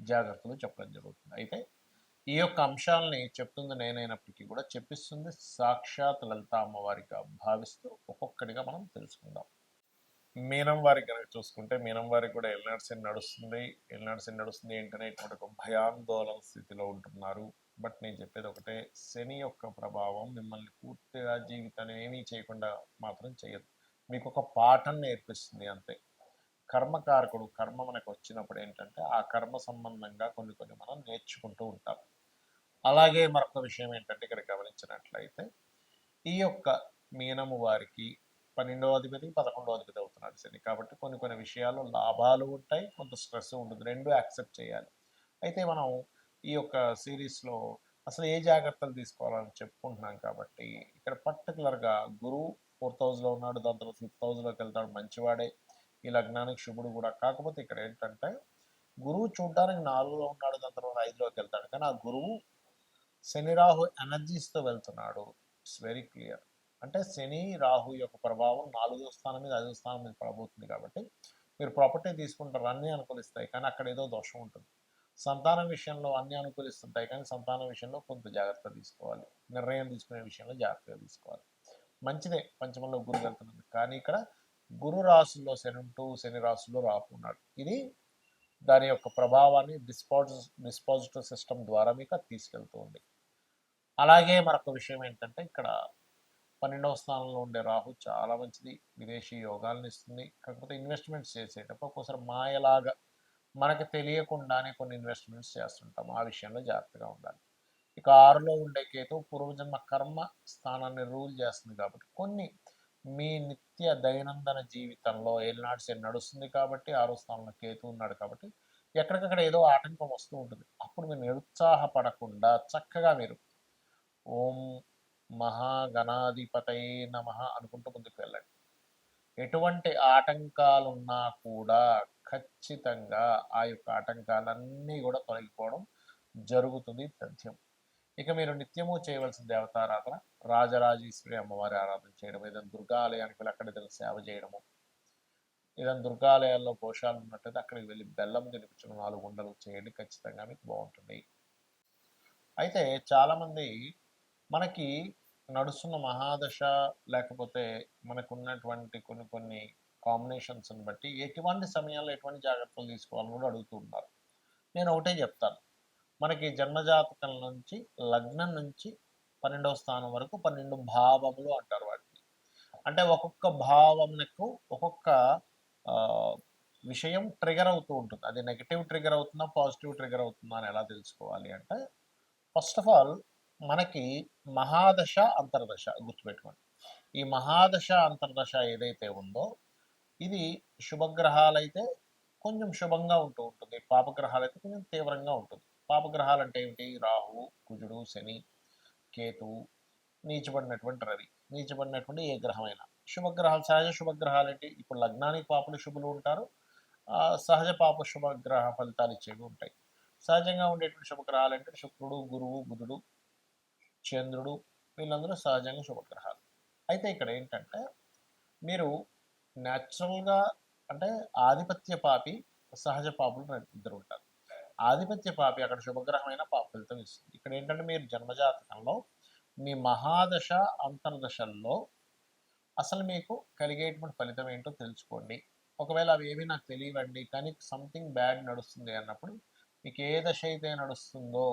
జాగ్రత్తలు చెప్పడం జరుగుతుంది. అయితే ఈ యొక్క అంశాలని చెప్తుంది నేనైనప్పటికీ కూడా చెప్పిస్తుంది సాక్షాత్ లలిత అమ్మవారిగా భావిస్తూ ఒక్కొక్కటిగా మనం తెలుసుకుందాం. మీనం వారికి కనుక చూసుకుంటే మీనం వారికి కూడా ఎల్నాడ్సెన్ నడుస్తుంది. ఎల్నాడ్సెన్ నడుస్తుంది ఏంటనే ఇటువంటి ఒక భయాందోళన స్థితిలో ఉంటున్నారు. బట్ నేను చెప్పేది ఒకటే శని యొక్క ప్రభావం మిమ్మల్ని పూర్తిగా జీవితాన్ని ఏమీ చేయకుండా మాత్రం చేయదు. మీకు ఒక పాఠం నేర్పిస్తుంది అంతే. కర్మకారకుడు కర్మ మనకు వచ్చినప్పుడు ఏంటంటే ఆ కర్మ సంబంధంగా కొన్ని కొన్ని మనం నేర్చుకుంటూ ఉంటాం. అలాగే మరొక విషయం ఏంటంటే ఇక్కడ గమనించినట్లయితే ఈ యొక్క మీనము వారికి పన్నెండవ అధిపతి పదకొండవ అధిపతి అవుతున్నాడు శని. కాబట్టి కొన్ని కొన్ని విషయాలు లాభాలు ఉంటాయి కొంత స్ట్రెస్ ఉంటుంది. రెండు యాక్సెప్ట్ చేయాలి. అయితే మనం ఈ యొక్క సిరీస్లో అసలు ఏ జాగ్రత్తలు తీసుకోవాలని చెప్పుకుంటున్నాం కాబట్టి ఇక్కడ పర్టికులర్గా గురువు ఫోర్త్ హౌస్లో ఉన్నాడు దాని తర్వాత ఫిఫ్త్ హౌస్లోకి వెళ్తాడు మంచివాడే. ఈ లగ్నానికి శుభుడు కూడా. కాకపోతే ఇక్కడ ఏంటంటే గురువు చూడడానికి నాలుగులో ఉన్నాడు దాని తర్వాత ఐదులోకి వెళ్తాడు. కానీ ఆ గురువు శని రాహు ఎనర్జీస్తో వెళ్తున్నాడు. ఇట్స్ వెరీ క్లియర్ అంటే శని రాహు యొక్క ప్రభావం నాలుగో స్థానం మీద ఐదో స్థానం మీద పడబోతుంది కాబట్టి మీరు ప్రాపర్టీ తీసుకుంటారు అన్నీ అనుకూలిస్తాయి. కానీ అక్కడ ఏదో దోషం ఉంటుంది. సంతానం విషయంలో అన్ని అనుకూలిస్తుంటాయి. కానీ సంతానం విషయంలో కొంత జాగ్రత్త తీసుకోవాలి. నిర్ణయం తీసుకునే విషయంలో జాగ్రత్తగా తీసుకోవాలి. మంచిదే పంచమంలో గురు వెళ్తున్నది కానీ ఇక్కడ గురు రాశుల్లో శని ఉంటూ శని రాశుల్లో రాకున్నాడు. ఇది దాని యొక్క ప్రభావాన్ని డిస్పాజి డిస్పాజిటివ్ సిస్టమ్ ద్వారా మీకు తీసుకెళ్తుంది తీసుకెళ్తూ ఉంది. అలాగే మరొక విషయం ఏంటంటే ఇక్కడ పన్నెండవ స్థానంలో ఉండే రాహు చాలా మంచిది. విదేశీ యోగాలను ఇస్తుంది. కాకపోతే ఇన్వెస్ట్మెంట్స్ చేసేటప్పుడు ఒక్కోసారి మాయలాగా మనకు తెలియకుండానే కొన్ని ఇన్వెస్ట్మెంట్స్ చేస్తుంటాం. ఆ విషయంలో జాగ్రత్తగా ఉండాలి. ఇక ఆరులో ఉండే కేతు పూర్వజన్మ కర్మ స్థానాన్ని రూల్ చేస్తుంది కాబట్టి కొన్ని మీ నిత్య దైనందిన జీవితంలో ఏలినాడు శని నడుస్తుంది కాబట్టి ఆరో స్థానంలో కేతు ఉన్నాడు కాబట్టి ఎక్కడికక్కడ ఏదో ఆటంకం వస్తూ ఉంటుంది. అప్పుడు మీరు నిరుత్సాహపడకుండా చక్కగా మీరు ఓం మహాగణాధిపతయే నమ అనుకుంటూ ముందుకు వెళ్ళండి. ఎటువంటి ఆటంకాలున్నా కూడా ఖచ్చితంగా ఆ యొక్క ఆటంకాలన్నీ కూడా తొలగిపోవడం జరుగుతుంది తథ్యం ఇక మీరు నిత్యము చేయవలసిన దేవతారాధన రాజరాజేశ్వరి అమ్మవారి ఆరాధన చేయడం ఏదైనా దుర్గాలయానికి వెళ్ళి అక్కడ ఏదైనా సేవ చేయడము ఏదైనా దుర్గాలయాల్లో పోషాలు ఉన్నట్టయితే అక్కడికి వెళ్ళి బెల్లం తినిపించడం నాలుగు ఉండలు చేయండి ఖచ్చితంగా మీకు బాగుంటుంది. అయితే చాలామంది మనకి నడుస్తున్న మహాదశ లేకపోతే మనకున్నటువంటి కొన్ని కొన్ని కాంబినేషన్స్ని బట్టి ఎటువంటి సమయాల్లో ఎటువంటి జాగ్రత్తలు తీసుకోవాలని కూడా అడుగుతూ ఉన్నారు. నేను ఒకటే చెప్తాను. మనకి జన్మజాతకం నుంచి లగ్నం నుంచి పన్నెండవ స్థానం వరకు పన్నెండు భావములు అంటారు వాటిని. అంటే ఒక్కొక్క భావంకు ఒక్కొక్క విషయం ట్రిగర్ అవుతూ ఉంటుంది. అది నెగిటివ్ ట్రిగర్ అవుతుందా పాజిటివ్ ట్రిగర్ అవుతుందా అని ఎలా తెలుసుకోవాలి అంటే ఫస్ట్ ఆఫ్ ఆల్ మనకి మహాదశ అంతర్దశ గుర్తుపెట్టుకోండి. ఈ మహాదశ అంతర్దశ ఏదైతే ఉందో ఇది శుభగ్రహాలైతే కొంచెం శుభంగా ఉంటూ ఉంటుంది. పాపగ్రహాలు అయితే కొంచెం తీవ్రంగా ఉంటుంది. పాపగ్రహాలు అంటే ఏమిటి? రాహు కుజుడు శని కేతు నీచబడినటువంటి రవి. నీచబడినటువంటి ఏ గ్రహమైన. శుభగ్రహాలు సహజ శుభగ్రహాలు ఏంటి ఇప్పుడు లగ్నానికి పాపలు శుభులు ఉంటారు. సహజ పాప శుభగ్రహ ఫలితాలు ఇచ్చేవి ఉంటాయి. సహజంగా ఉండేటువంటి శుభగ్రహాలు అంటే శుక్రుడు గురువు బుధుడు చంద్రుడు వీళ్ళందరూ సహజంగా శుభగ్రహాలు. అయితే ఇక్కడ ఏంటంటే మీరు న్యాచురల్గా అంటే ఆధిపత్య పాపి సహజ పాపులు ఇద్దరు ఉంటారు. ఆధిపత్య పాపి అక్కడ శుభగ్రహమైన పాప ఫలితం ఇస్తుంది. ఇక్కడ ఏంటంటే మీరు జన్మజాతకంలో మీ మహాదశ అంతర్దశల్లో అసలు మీకు కలిగేటువంటి ఫలితం ఏంటో తెలుసుకోండి. ఒకవేళ అవి ఏమీ నాకు తెలియవండి కానీ సంథింగ్ బ్యాడ్ నడుస్తుంది అన్నప్పుడు మీకు ఏ దశ అయితే నడుస్తుందో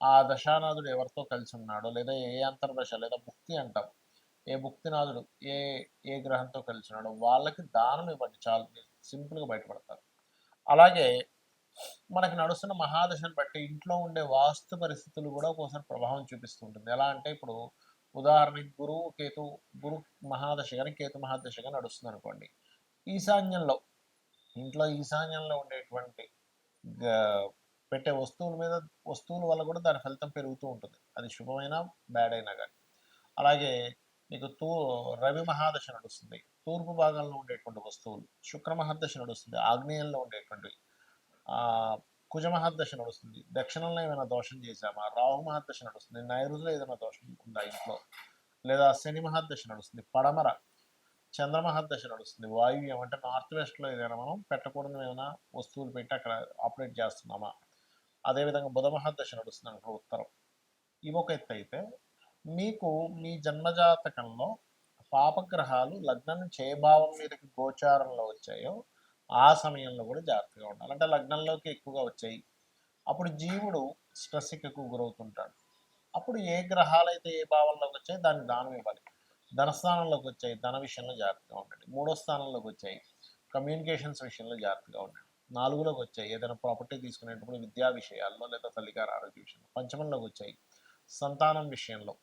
ఆ దశానాథుడు ఎవరితో కలిసి ఉన్నాడో లేదా ఏ అంతర్దశ లేదా భుక్తి అంటాం ఏ భుక్తినాథుడు ఏ ఏ గ్రహంతో కలిసి ఉన్నాడో వాళ్ళకి దానం ఇవ్వండి చాలా సింపుల్గా బయటపడతారు. అలాగే మనకి నడుస్తున్న మహాదశను బట్టి ఇంట్లో ఉండే వాస్తు పరిస్థితులు కూడా ఒక్కోసారి ప్రభావం చూపిస్తుంటుంది. ఎలా అంటే ఇప్పుడు ఉదాహరణకి గురువు కేతు గురు మహాదశ కానీ కేతు మహాదశగా నడుస్తుంది అనుకోండి ఈశాన్యంలో ఇంట్లో ఈశాన్యంలో ఉండేటువంటి పెట్టే వస్తువుల మీద వస్తువుల వల్ల కూడా దాని ఫలితం పెరుగుతూ ఉంటుంది. అది శుభమైనా బ్యాడ్ అయినా కానీ అలాగే మీకు తూ రవి మహాదశ నడుస్తుంది. తూర్పు భాగంలో ఉండేటువంటి వస్తువులు శుక్ర మహాదశ నడుస్తుంది. ఆగ్నేయంలో ఉండేటువంటివి కుజ మహాదశ నడుస్తుంది. దక్షిణంలో ఏమైనా దోషం చేశామా? రాహు మహాదశ నడుస్తుంది. నైరుతిలో ఏదైనా దోషం ఉందా ఇంట్లో? లేదా శని మహాదశ నడుస్తుంది. పడమర చంద్ర మహాదశ నడుస్తుంది. వాయువ్యం అంటే నార్త్ వెస్ట్లో ఏదైనా మనం పెట్టకూడదు ఏమైనా వస్తువులు పెట్టి అక్కడ ఆపరేట్ చేస్తున్నామా? అదేవిధంగా బుధ మహాదశ నడుస్తుంది అక్కడ ఉత్తరం. ఇవి ఒక ఎత్తు అయితే మీకు మీ జన్మజాతకంలో పాపగ్రహాలు లగ్నం చేయభావం మీదకి గోచారంలో వచ్చాయో ఆ సమయంలో కూడా జాగ్రత్తగా ఉండాలి. అంటే లగ్నంలోకి ఎక్కువగా వచ్చాయి. అప్పుడు జీవుడు స్ట్రెస్కి ఎక్కువ గురవుతుంటాడు. అప్పుడు ఏ గ్రహాలైతే ఏ భావంలోకి వచ్చాయి దానికి దానం ఇవ్వాలి. ధనస్థానంలోకి వచ్చాయి. ధన విషయంలో జాగ్రత్తగా ఉండండి. మూడో స్థానంలోకి వచ్చాయి. కమ్యూనికేషన్స్ విషయంలో జాగ్రత్తగా ఉండండి. నాలుగులోకి వచ్చాయి. ఏదైనా ప్రాపర్టీ తీసుకునేటప్పుడు విద్యా విషయాల్లో లేదా తల్లిగారు ఆరోగ్య విషయంలో. పంచమంలోకి వచ్చాయి. సంతానం విషయంలో.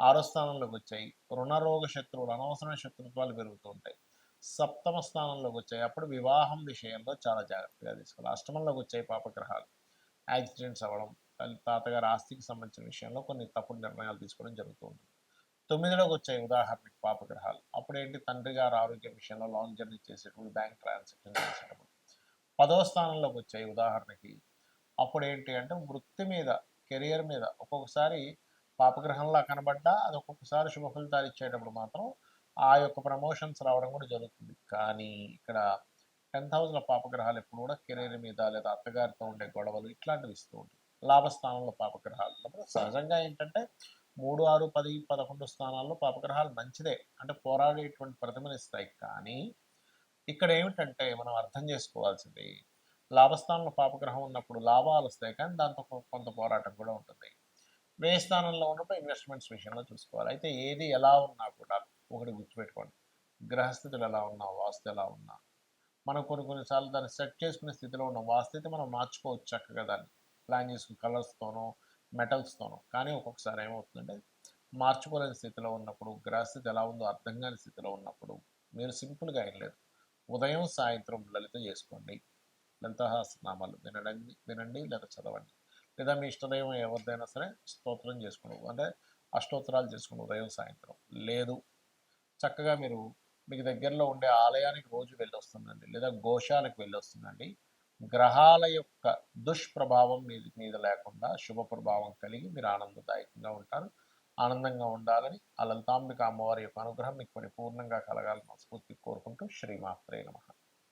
ఆరో స్థానంలోకి వచ్చాయి. రుణరోగ శత్రువులు అనవసరమైన శత్రుత్వాలు పెరుగుతూ ఉంటాయి. సప్తమ స్థానంలోకి వచ్చాయి అప్పుడు వివాహం విషయంలో చాలా జాగ్రత్తగా తీసుకోవాలి. అష్టమంలోకి వచ్చాయి పాపగ్రహాలు. యాక్సిడెంట్స్ అవ్వడం తాతగారు ఆస్తికి సంబంధించిన విషయంలో కొన్ని తప్పుడు నిర్ణయాలు తీసుకోవడం జరుగుతూ ఉంటుంది. తొమ్మిదిలోకి వచ్చాయి ఉదాహరణకి పాపగ్రహాలు. అప్పుడు ఏంటి తండ్రి గారు ఆరోగ్యం విషయంలో లాంగ్ జర్నీ చేసేటప్పుడు బ్యాంక్ ట్రాన్సాక్షన్ చేసేటప్పుడు. పదవ స్థానంలోకి వచ్చాయి ఉదాహరణకి. అప్పుడు ఏంటి అంటే వృత్తి మీద కెరియర్ మీద ఒక్కొక్కసారి పాపగ్రహంలా కనబడ్డా అది ఒక్కొక్కసారి శుభ ఫలితాలు ఇచ్చేటప్పుడు మాత్రం ఆ యొక్క ప్రమోషన్స్ రావడం కూడా జరుగుతుంది. కానీ ఇక్కడ టెన్త్ హౌస్లో పాపగ్రహాలు ఎప్పుడు కూడా కెరీర్ మీద లేదా అత్తగారితో ఉండే గొడవలు ఇట్లాంటివి ఇస్తూ ఉంటాయి. లాభస్థానంలో పాపగ్రహాలు ఉన్నప్పుడు సహజంగా ఏంటంటే మూడు ఆరు పది పదకొండు స్థానాల్లో పాపగ్రహాలు మంచిదే. అంటే పోరాడేటువంటి ప్రతిమనిస్తాయి కానీ ఇక్కడ ఏమిటంటే మనం అర్థం చేసుకోవాల్సింది లాభస్థానంలో పాపగ్రహం ఉన్నప్పుడు లాభాలు వస్తాయి. కానీ దాంతో కొంత పోరాటం కూడా ఉంటుంది. వ్యయ స్థానంలో ఉన్నప్పుడు ఇన్వెస్ట్మెంట్స్ విషయంలో చూసుకోవాలి. అయితే ఏది ఎలా ఉన్నా కూడా ఒకటి గుర్తుపెట్టుకోండి. గ్రహస్థితులు ఎలా ఉన్నా వాస్తు ఎలా ఉన్నా మనం కొన్ని కొన్నిసార్లు దాన్ని సెట్ చేసుకునే స్థితిలో ఉన్న. వాస్తైతే మనం మార్చుకోవచ్చు చక్కగా దాన్ని. ప్లాన్ చేసుకుని కలర్స్తోనో మెటల్స్తోనో కానీ ఒక్కొక్కసారి ఏమవుతుందంటే మార్చుకోలేని స్థితిలో ఉన్నప్పుడు గ్రహస్థితి ఎలా ఉందో అర్థం కాని స్థితిలో ఉన్నప్పుడు మీరు సింపుల్గా ఏం లేదు. ఉదయం సాయంత్రం లలిత చేసుకోండి. లలితహాసనామాలు వినడండి వినండి లేదా చదవండి. లేదా మీ ఇష్టదైవం ఎవరిదైనా సరే స్తోత్రం చేసుకోండి. అంటే అష్టోత్తరాలు చేసుకోండి ఉదయం సాయంత్రం. లేదు చక్కగా మీరు మీకు దగ్గరలో ఉండే ఆలయానికి రోజు వెళ్ళొస్తుందండి లేదా గోశాలకు వెళ్ళొస్తుందండి. గ్రహాల యొక్క దుష్ప్రభావం మీ మీద లేకుండా శుభ ప్రభావం కలిగి మీరు ఆనందదాయకంగా ఉంటారు. ఆనందంగా ఉండాలని ఆ లలితాంబిక అమ్మవారి యొక్క అనుగ్రహం మీకు పరిపూర్ణంగా కలగాలని మనస్ఫూర్తి కోరుకుంటూ శ్రీమాత్రే నమః.